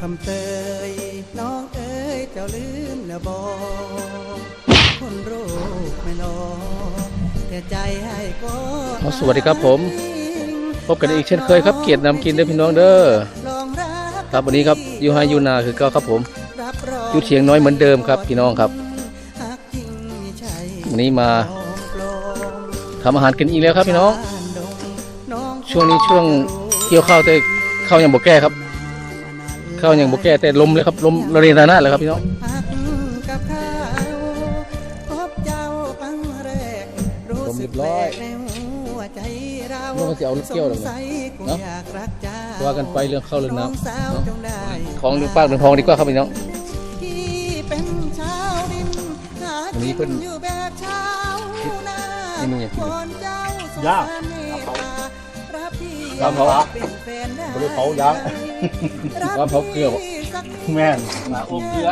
คำเตยน้องเอ้ยเจ้าลืมแล้วบอกคนโรคไม่นอแต่ใจให้ก็อ๋อสวัสดีครับผม พบกันอีกเช่นเคยครับเกียรตินำกินเด้อพี่น้องเด้อลองรักครับวันนี้ครับยูไฮยูนาคือเก้าครับผมรับรองอยู่เชียงน้อยเหมือนเดิมครับพี่น้องครับหักจริงไม่ใช่วันนี้มาปลอมทำอาหารกันอีกแล้วครับพี่น้องบ้านดงน้อง ช่วงนี้ช่วงเกี่ยวข้าวแต่ข้าวยังบ่แก้ครับ ข้าวยังบ่แก้แต่ลมเลยครับลมระเนระนาดเลยครับพี่น้องหักกับข้าวพบเจ้าครั้งแรกรู้สึกแปลกในหัวใจเรานึกว่าจะเอาลูกเกี้ยวเลยสงสัยคงเนอะอยากรักเจ้าว่ากันไปเรื่องข้าวเรื่องน้น้องสาวำเนาะจงได้ของเรื่องปากเรื่องทองดีกว่าครับพี่น้องที่เป็นชาวดินหาวันนี้เพิ่กินนอยู่แบบชาวนานี่มึงอยากกินคนเจ้าสงย่าง สารเมตตารับพี่ย่างเผาเป็นแฟนได้บ่ได้เผาย่างรับย่างเผาเกลือบ่พี่สักนิดแม่นมาอบเกลือ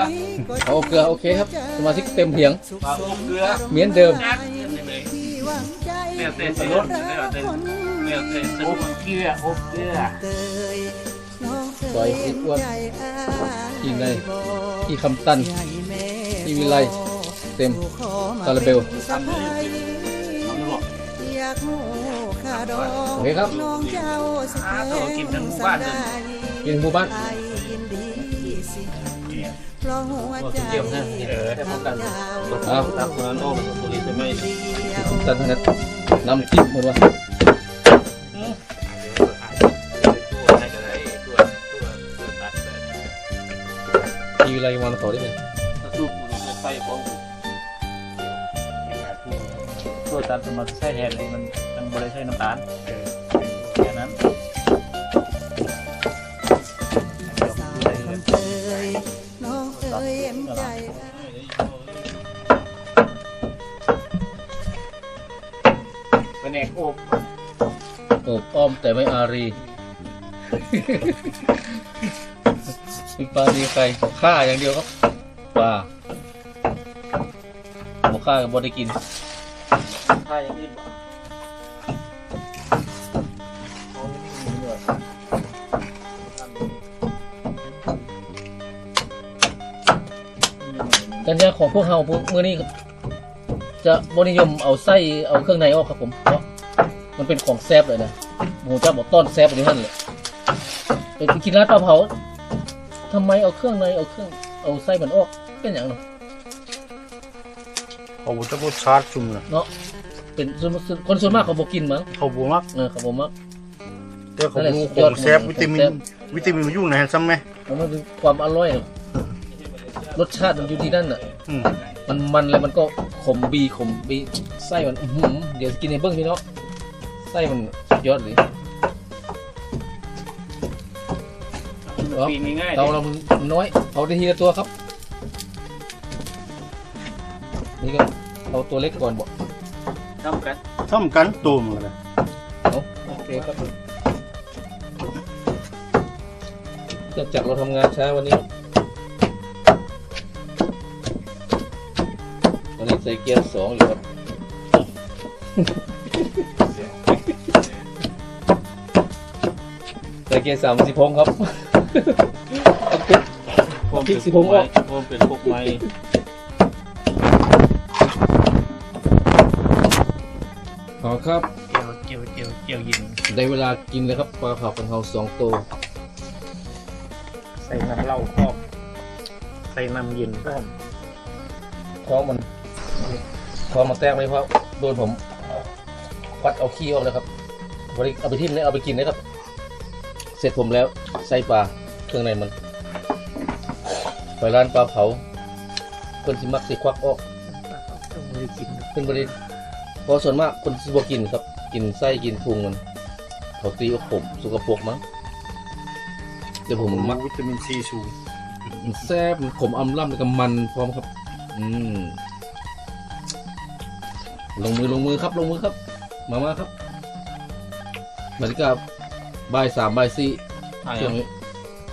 เอาอบเกลือโอเคครับสมาชิกเต็มเพียงมาอบเกลือเหมือนเดิมที่หวังใจเนี่ยเต้นคนเต้นรักคนเนี่ยเต้นอบเกลืออบเกลือเตยน้องเคปล่อยยให้เห็นอ้วนใจอ้ายกินได้บอกที่คำตันใหญ่แม่ที่วิไลเต็มสู่ขอมคาราเบล ป็นสะพ้ายอยากหูค่าดอกโอเคครับน้องเจ้าสิแพงกินทั้งหมู่บ้านเลยกินหมู่บ้านไอ้ยินดีสิเพราะหัวใจเกี่ยวนะเออได้พร้อมกันเจ้าเอาตักมาโน่นตัวนี้จะไม่เดียวตันนัดน้ำจิ้มหมดวะตัวให้กันไอ้ตัวตัวตัวตัดแบบมีอะไรวางต่อได้ไหมถ้าสู้มันไฟของตัวตัดมันใช้แทนมัน มันบริใช้น้ำตาลแค่นั้นสาวคำเตยน้องเอ๋ยเอ็มใจเป็นเอกอบโอบอ้อมแต่ไม่อารีมีปลาดีใครฆ่าอย่างเดียวครับปลาหมูฆ่ากับบได้กินถ้าอย่างนี้ กันยาของพวกเฮาพวกมื้อนี้ครับจะบนิยมเอาไส้เอาเครื่องในออกครับผมเพราะมันเป็นของแซ่บเลยนะหมูเจ้าบอกต้อนแซ่บอยู่นั่นเลยไปกินร้านปลาเผาทำไมเอาเครื่องในเอาเครื่องเอาไส้มันออกเป็นอย่างเนาะเขาจะบ่ชาร์จซุ่มน่ะเนาะเป็นส่วนคนส่วนมากเขาบอกกินมั้งเขาบ่มักเออเขาบอกมักแต่เขาบ่ของแซ่บวิตามินวิตามินมันอยู่ในนั้นซ้ำไหมมันเป็นความอร่อยอะ รสชาติมันอยู่ที่นั่นน่ะอืมมันมันแล้วมันก็ขมบีขมบีไส้มันอื้อหือเดี๋ยวกินในเบิ้งพี่เนาะไส้มันสุดยอดเลยปีนี้ง่ายเตาเรามันน้อยเอาได้ทีละตัวครับ นี่ก็เอาตัวเล็กก่อนบอกทำกันซ้ำกันตัวมันเลยเอาโอเคครับเนื่องจากเราทำงานช้าวันนี้ วันนี้ใส่เกียร์สองอยู่ครับใส่เกียร์สามสิพงครับผมพริกสิผมออก ผมเป็นพวกไม้ขอครับ เกี่ยวเกี่ยวเกี่ยวเกี่ยวยินได้เวลากินเลยครับปลาเผาของเราสองตัวใส่น้ำเหล้าพร้อมใส่น้ำเย็นพร้อมท้องมัน ท้องมันแตกไหมเพราะโดนผมควัดเอาขี้ออกแล้วครับบริเอาไปทิ่มเนี่ยเอาไปกินนะครับ เสร็จผมแล้วใส่ปลาเครื่องในมันไปร้านปลาเผาคนสิมักสิควักออกต้องไม่ได้กินเป็นบริเพราะส่วนมากคนสิบกินครับ กินไส้กินพุงมันเขาตีว่าผมสกปรกมั้งแต่ผมมันมักวิตามินซีสูงมันแซ่บมันขมอำล่ำแล้วก็มันพร้อมครับ อืม ลงมือลงมือครับลงมือครับ มามาครับบรรยากาศบ่ายสามบ่ายสี่อ่าช่วงนี้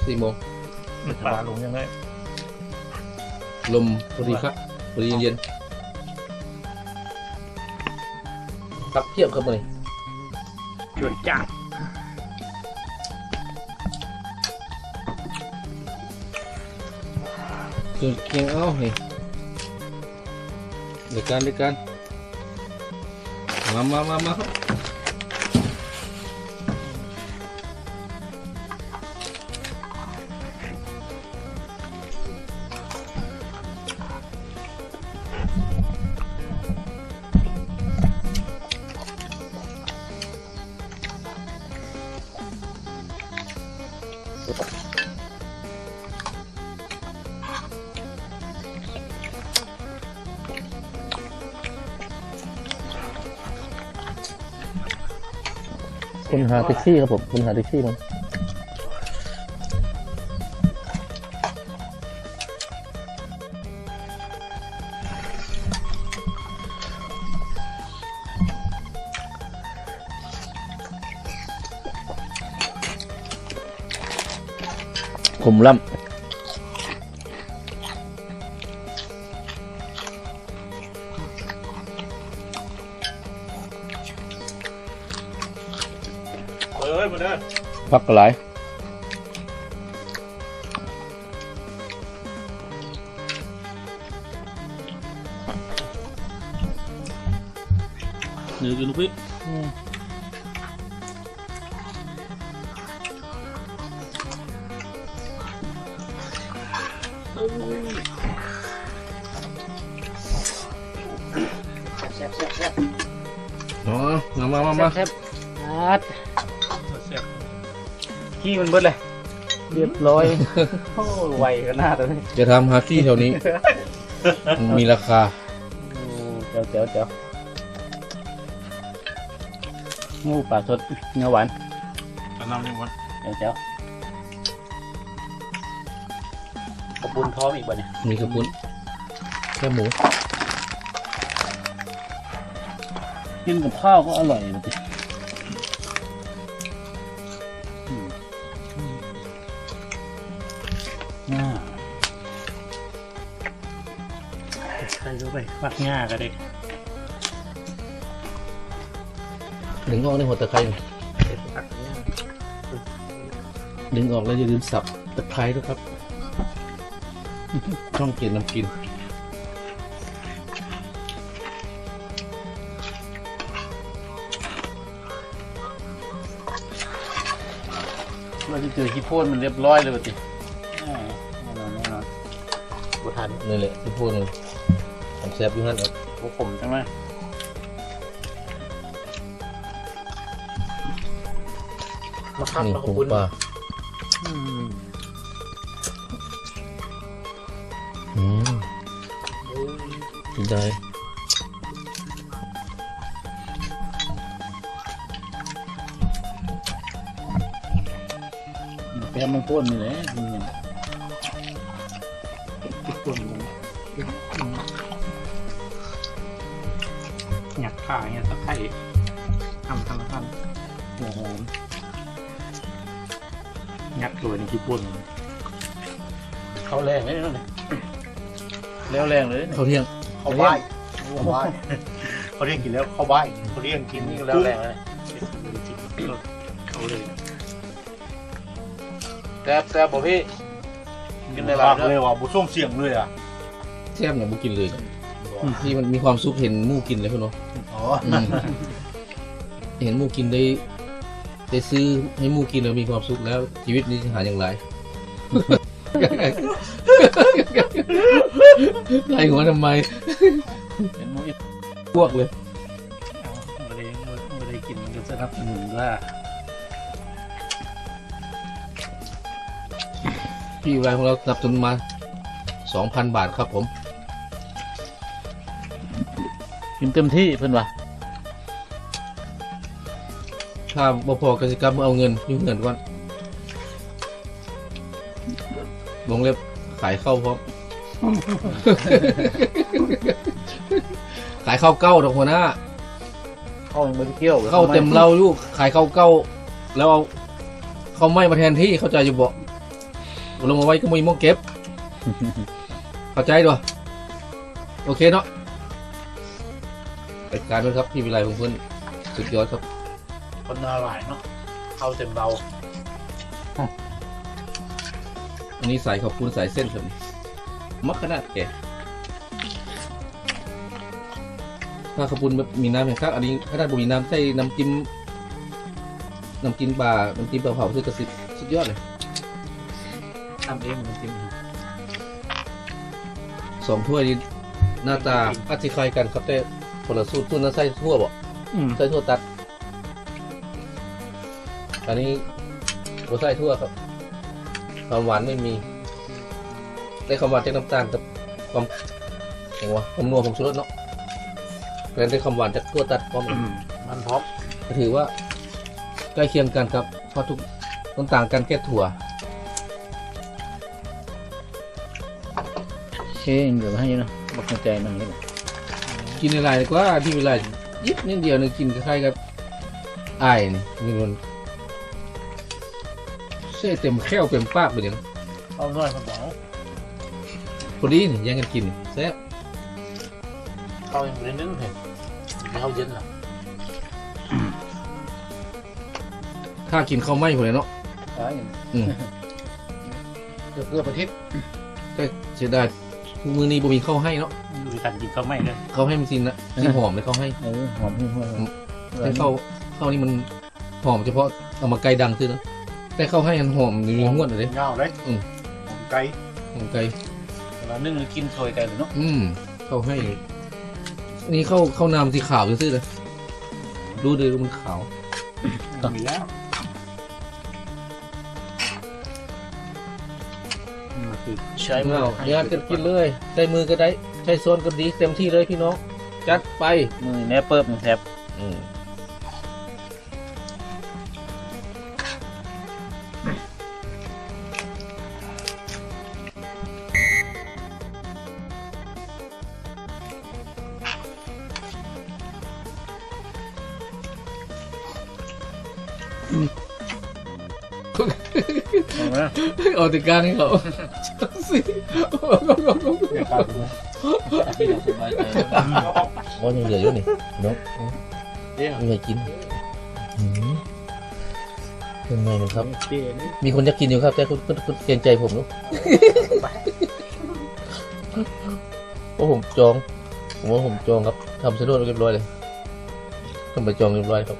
สี่โมงปลาลงยังไงลมพอดีครับพอดีเย็นๆครับเทียบครับเลยจวดจ้าจุดเคียงเอ้านี่เดี๋ยวกันเดี๋ยวกัน มาม คุณหาแท็กซี่ครับผมคุณหาแท็กซี่มั้งผมล่ เฮ้ยมาเด้อำพักกระไรเดี๋ยวกินลูกพี่อ๋อมามามามาแซ่บอัด ขี้มันเบิดเลย เรียบร้อยโอ้ยไวกันหน้าตัวนี้จะทำฮาซี่แถวนี้ มีราคาโอ้เจ้าเจ้าเจ้างูปลาสดเนื้อหวานอันนั้นนี่วันเจ้าเจ้าขอบคุญพร้อมอีกบ่เนี่ยมีกระปุนแค่หมูกินกับข้าวก็อร่อยเลย ง่าใครรู้ไปฟักง่าก็ได้ดึงออกในหัวตะไคร้หน่อยดึงออกแล้วอย่าลืมสับตะไคร้ด้วยครับช่องเกียนน้ำกินเราจะเจอขี้โพนมันเรียบร้อยเลยปะติอ่า แน่นอนแน่นอนบุทันนี่แหละที่พูดเลยผมแซบอยู่นั่นครับพวกผมจังไหมมาคับนี่มาขผอบงคุณปลาอืมอืมกินได้แกมันพ่นนี่แหละนี่ไง หยักขาเนี่ยตะไคร้ทำทำทหัวหอมำยักตัวนี่ขี้ปุ่นเขาแรงเลยนั่นเลยเร็วแรงเลยข้าเที่ยงเขาบ้ายเขาบ้ายเขาเรียกกินแล้วเขาบ้ายเขาเรียกกินนี่ก็แล้วแรงงเลยเขาเลยแซ่บแซ่บบ่พี่ กินได้หลายมากเด้อเลยว่ะบุส้มเสียงเลยอะแซ่บเนี่ยบุกินเลยที่มันมีความสุขเห็นหมูกินเลยคุณเนาะอ๋ออืมเห็นหมูกินได้ได้ซื้อให้หมูกินแล้วมีความสุขแล้ว ชีวิตนี้จะหาอย่างไร ไล่หัวทำไมเห็นหมูอีกพวกเลยไม่ได้ไม่ได้กินมันก็สนับสนุนว่า พี่รายของเราสนับสนุนมา 2,000 บาทครับผมกินเต็มที่เพื่อนวะถ้าบ่พอกสิกรรมเอาเงินอยุ่งเงินก่อนวงเล็บขายเข้าพร้อมขายข้าวเก้าดอกหัวหน้าเข้าไปเที่ยวเข้าเต็มเหล้าอยู่ขายข้าวเก้า แล้วเอาเขาวไม่มาแทนที่เข้าใจอยู่บ่เอา ลงมาไว้ก็มีม้อเก็บ เข้าใจด้วยโอเคเนาะรายการด้วยครับพี่วิไลของเพื่อนสุดยอดครับ คนน่าหลายเนาะเข้าเต็มเราอันนี้ใส่ขอบคุณใส่เส้นครับมักขนาดแก่ถ้าขาวปุ้นแบบมีน้ำอย่างครับอันนี้ขนาดบ่มีน้ำใส่น้ำจิ้มน้ำจิ้มปลาน้ำจิ้มปลาเผาคือกระสิบสุดยอดเลยำเองมันจริงสองถ้วยนี้หน้าตาอาจจะคล้ายกันครับแต่คนละสูตรสูตรนั้นใส่ทั่วบ่อืมใส่ทั่วตัด อันนี้บ่ใส่ทั่วครับความหวานไม่มีได้ความหวานจากน้ำตาลกับความอย่างวะความนัวของชูรสเนาะแล้วได้ความหวานจากทั่วตัดพร้อมกันมันพร้อมก็ถือว่าใกล้เคียงกันครับเพราะทุกต้องต่างกันแค่ถั่ว เช่นเดี๋ยวให้เนาะบอกเข้าใจมันเลยกินอะไรดีกว่าที่เวลายิบนิดเดียวนึงกินคล้ายๆกับอ้ายนี่มีมันเส้เต็มแข้วเต็มปากไปเลยเอาหน่อยครับผมพอดีนี่แยังกันกินแซ่บเข้ายังไม่ได้นึ่งเลยไม่เข้าเย็นหรอถ้ากินข้าวไหม้คนเลยเนาะใช่อืมเกือบเกือบอาทิตย์แต่เสียดาย มือนี้บ่มีข้าวให้เนาะมีการกินข้าวไหม้เลยข้าวให้มันสินนะที่หอมเลยข้าวให้เออหอมหัวแต่ข้าวข้าวนี่มันหอมเฉพาะเอามาไกลดังซื้อนะแต่ข้าวให้มันหอมมีห้วนเลย เงาเลยอืม ผมไก่หอมไกลเวลานึ่งหรือกินซอยกันเนาะอืมเข้าให้ นี่เข้าเข้าน้ำสีขาวซื่อๆเลยดูดิมันขาว มีแล้ว ใช้มือเอาญาติกันกินเลยใช้มือก็ได้ใช้โซนก็ดีเต็มที่เลยพี่น้องจัดไปมือแนบเปิบแทบอืมเอาติการให้เขา สิว่ายังเหลืออยู่นี่น้องเดี๋ยวไม่เคยกินอืมเป็นไงมันครับเปลี่ยนมีคนจะกินอยู่ครับแต่คุณคุณคุณเกรงใจผมลูกเพราะผมจองผมว่าผมจองครับทำสะดวกเรียบร้อยเลยทำไปจองเรียบร้อยครับ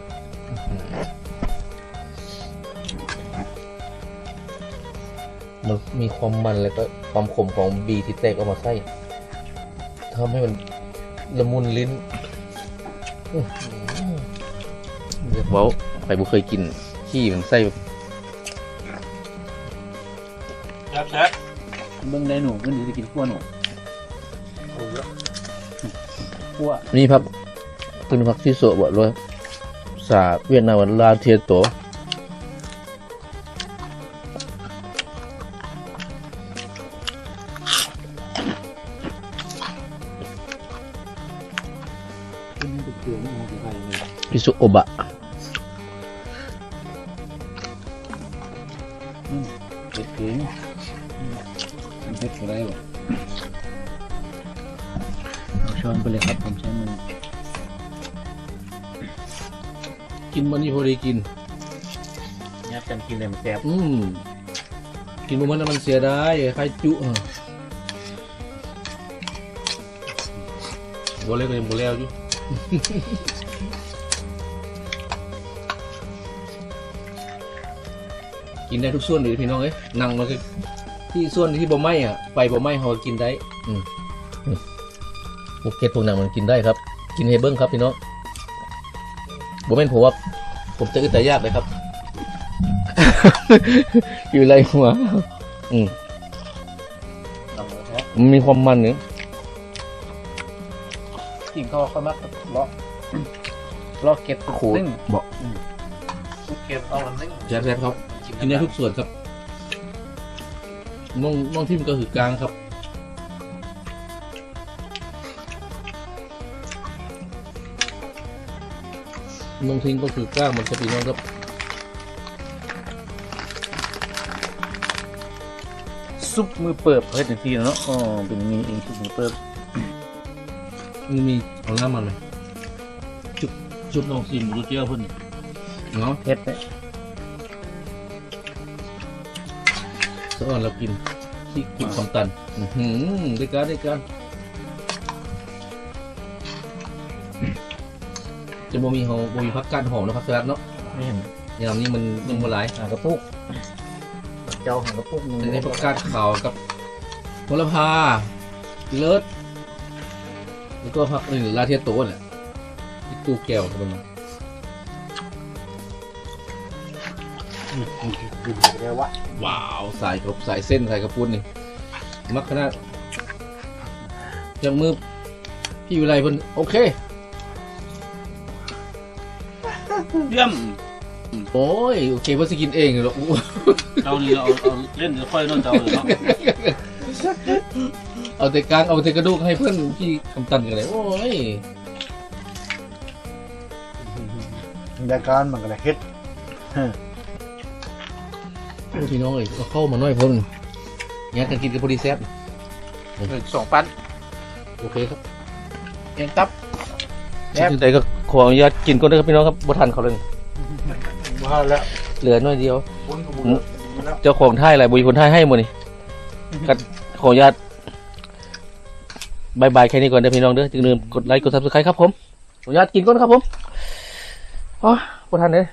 มันมีความมันแล้วก็ความขมของบีที่แตกออกมาใส่ทำให้มันละมุนลิ้นอื้อหือเรียกเว้าใครบ่เคยกิน ขี้มันใส่แบบแซ่บแซ่บเบื้องได้หนูก็ดีจะกินขั้วหนูขั้วนี่ครับเป็นผักที่สวยเลยสาเวียดนามว่าลาเทียโต อาช้อนไปเลยครับผมใช้มือกินมันนี่พอดีกินยัดกันกินเลยมันแซ่บอืมกินมันมันมันเสียดายใครจุอะบัวเล็กก็ยังบัวแล้วอยู่ กินได้ทุกส่วนเลยพี่น้องเอ้ยนั่งมันก็ที่ส่วนที่บ่ไหม้อะไฟบ่ไหม้เขาก็กินได้อืมอืมพวกเก็ดพวกหนังมันกินได้ครับ กินให้เบิ้งครับพี่น้องบ่แม่นผมว่าผมจะอึดแต่ยากเลยครับ อยู่ไรหัว อืมเอาเลยครับมันมีความมันเนี่ย กินข้าวข้าวมักเลาะเลาะเก็บโคตนึ่งบอกเก็บเอาแล้วนึ่งแซ่บๆครับกินได้ทุกส่วนครับมองมองที่มันก็คือกลางครับมองทิ้งก็คือกลางมันจะพี่น้องครับซุปมือเปิบเฮ้ยทันทีเนาะอ๋อเป็นอย่างนี้เองซุปมือเปิบ มันมีของน้ำมันไหมจุบจุบลองชิมดูเจ้าเพิ่นเนาะเผ็ดเลยสะอ่อนเรากินที่คุณคำตันอือหือด้วยกันด้วยกันจะบ่มีเฮาบ่มีพักการหอมแล้วพักสลัดเนาะไม่เห็นยามนี้มันยังบ่หลายหางกระปุกเจ้าหางกระปุกนึงแต่ในพักกาดขาวกับโหระพาเลิศ แล้วก็ผักหนี่งลาเทียโต้เนี่ยตู้แก้วมันกินวะว้าวสายกบสายเส้นสายกระปุ้นนี่มักขนาดยังมือพี่วิไลเพิ่นโอเคเยี่ยมโอ้ยโอเคเพิ่นสกินเองเหรอเรานี่เราเอาเอาเล่นเดี๋ยวค่อยนอนเจ้าเลยเนาะ เอาแต่กลางเอาแต่กระดูกให้เพื่อนพี่คำตันกันเลยโอ้ยรายการมันก็ได้เฮ็ดโอ้พี่น้องเอ้ยก็เข้ามาหน่อยเพิ่นยัดกันกินกับพอดีแซ่บสองปันโอเคครับเอ็นตับแซ่บแต่ก็ขออนุญาตกินก่อนนะครับพี่น้องครับบ่ทันเขาเลยว่าแล้วเหลือน้อยเดียวคนกระบุเจ้าของท่ายอะไรบุยคนท่ายให้หมดนี่ก็ขออนุญาต บายบายแค่นี้ก่อนเด้อพี่น้องเด้อจึงลืมกดไลค์กดซับสไครต์ครับผมขออนุญาตกินก่อนครับผมอ๋อประทันเลย